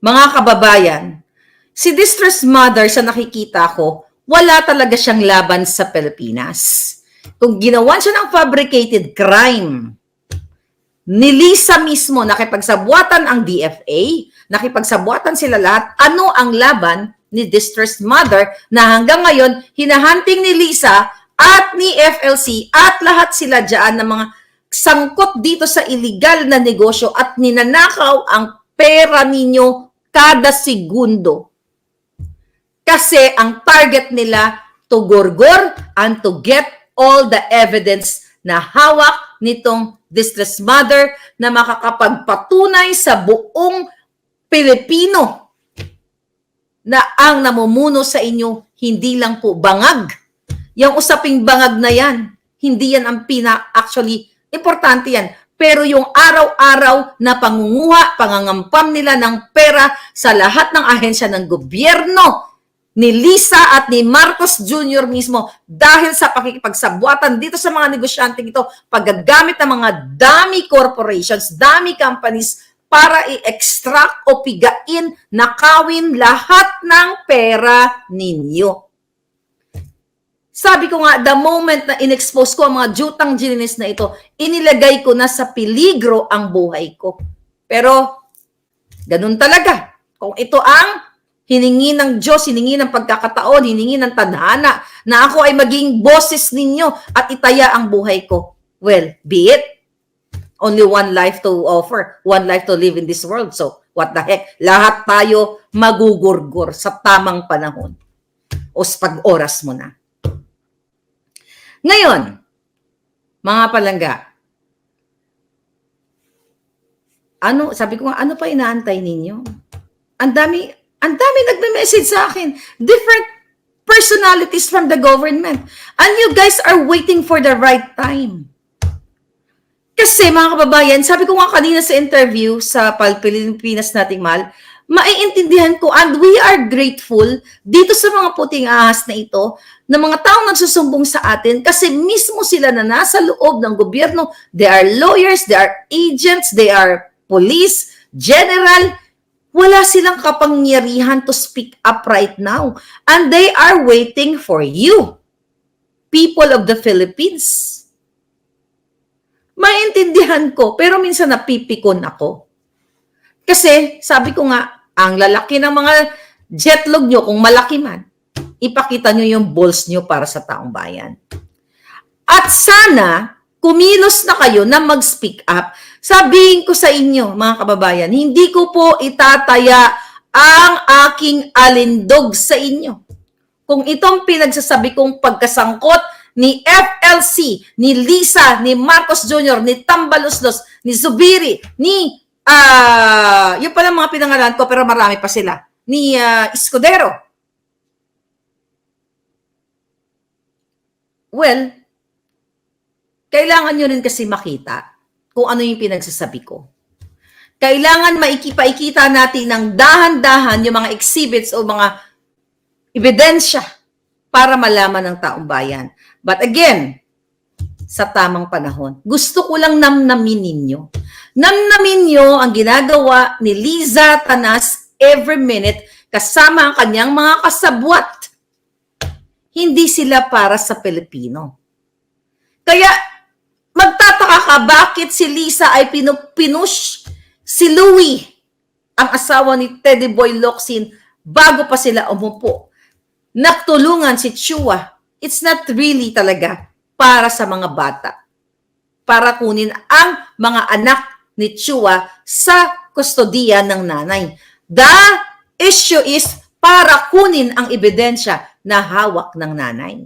mga kababayan, si distressed mother sa nakikita ko, wala talaga siyang laban sa Pilipinas. Kung ginawan siya ng fabricated crime, ni Lisa mismo nakipagsabuatan ang DFA, nakipagsabuatan sila lahat, ano ang laban ni distressed mother na hanggang ngayon hinahanting ni Lisa at ni FLC at lahat sila dyan ng mga sangkot dito sa illegal na negosyo at ninanakaw ang pera ninyo kada segundo. Kasi ang target nila to gorgor and to get all the evidence na hawak nitong distressed mother na makakapagpatunay sa buong Pilipino na ang namumuno sa inyo hindi lang po bangag. Yung usaping bangag na yan, hindi yan ang pina, actually, importante yan. Pero yung araw-araw na pangunguha, pangangampam nila ng pera sa lahat ng ahensya ng gobyerno, ni Lisa at ni Marcos Jr. mismo dahil sa pakikipagsabuatan dito sa mga negosyante ito, paggagamit ng mga dami corporations, dami companies para i-extract o pigain, nakawin lahat ng pera ninyo. Sabi ko nga, the moment na in-expose ko ang mga jutang genius na ito, inilagay ko na sa peligro ang buhay ko. Pero, ganun talaga. Kung ito ang hiningi ng Diyos, hiningi ng pagkakataon, hiningi ng tadhana, na ako ay maging boses ninyo at itaya ang buhay ko. Well, be it. Only one life to offer, one life to live in this world. So, what the heck? Lahat tayo magugurgur sa tamang panahon. O sa pag-oras mo na. Ngayon, mga palangga, ano, sabi ko nga, ano pa inaantay ninyo? Ang dami, ang dami nagme-message sa akin. Different personalities from the government. And you guys are waiting for the right time. Kasi mga kababayan, sabi ko nga kanina sa interview sa Pilipinas nating mahal, maiintindihan ko and we are grateful dito sa mga puting ahas na ito na mga taong nagsusumbong sa atin kasi mismo sila na nasa loob ng gobyerno, they are lawyers, they are agents, they are police, general, wala silang kapangyarihan to speak up right now. And they are waiting for you, people of the Philippines. Maintindihan ko, pero minsan napipikon ako. Kasi, sabi ko nga, ang lalaki ng mga jetlog nyo, kung malaki man, ipakita nyo yung balls nyo para sa taong bayan. At sana, kumilos na kayo na mag-speak up. Sabihin ko sa inyo, mga kababayan, hindi ko po itataya ang aking alindog sa inyo. Kung itong pinagsasabi kong pagkasangkot ni FLC, ni Lisa, ni Marcos Jr., ni Tambaloslos, ni Zubiri, ni, ah, yung pala mga pinangalan ko, pero marami pa sila, ni ah, Escudero. Well, kailangan nyo rin kasi makita kung ano yung pinagsasabi ko. Kailangan maikipaikita natin ng dahan-dahan yung mga exhibits o mga ebidensya para malaman ng taong bayan. But again, sa tamang panahon. Gusto ko lang namnamin ninyo. Namnamin nyo ang ginagawa ni Liza Tanas every minute kasama ang kanyang mga kasabwat. Hindi sila para sa Pilipino. Kaya magtataka ka bakit si Lisa ay pinupinush si Louie, ang asawa ni Teddy Boy Locsin, bago pa sila umupo. Naktulungan si Chua. It's not really talaga para sa mga bata. Para kunin ang mga anak ni Chua sa kustodiya ng nanay. The issue is para kunin ang ebidensya na hawak ng nanay.